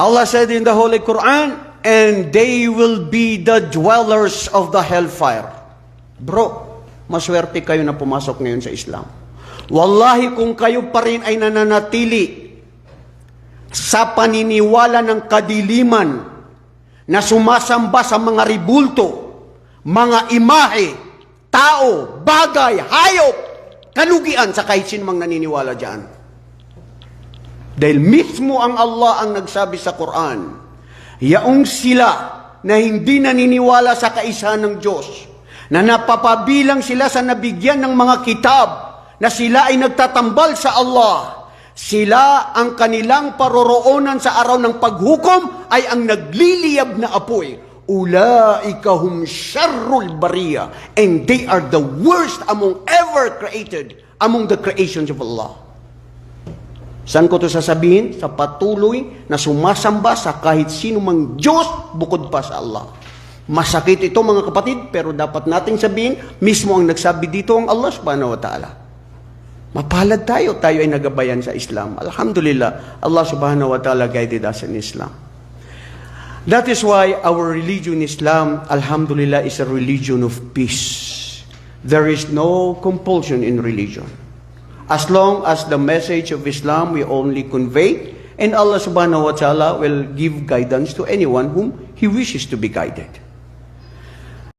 Allah said in the Holy Quran, and they will be the dwellers of the hellfire. Bro, maswerte kayo na pumasok ngayon sa Islam. Wallahi kung kayo pa rin ay nananatili sa paniniwala ng kadiliman na sumasamba sa mga ribulto, mga imahe, tao, bagay, hayop, kalugian sa kahit mang naniniwala dyan. Dahil mismo ang Allah ang nagsabi sa Quran, yaong sila na hindi naniniwala sa kaisahan ng Diyos, na napapabilang sila sa nabigyan ng mga kitab, na sila ay nagtatambal sa Allah, sila ang kanilang paroroonan sa araw ng paghukom ay ang nagliliyab na apoy. Ulaika hum syarrul bariya and they are the worst among ever created among the creations of Allah. Saan ko to sasabihin? Sa patuloy na sumasamba sa kahit sino mang Diyos bukod pa sa Allah. Masakit ito mga kapatid, pero dapat nating sabihin, mismo ang nagsabi dito ang Allah subhanahu wa ta'ala. Mapalad tayo, tayo ay nagabayan sa Islam. Alhamdulillah, Allah subhanahu wa ta'ala guided us in Islam. That is why our religion Islam, Alhamdulillah, is a religion of peace. There is no compulsion in religion. As long as the message of Islam we only convey, and Allah subhanahu wa ta'ala will give guidance to anyone whom He wishes to be guided.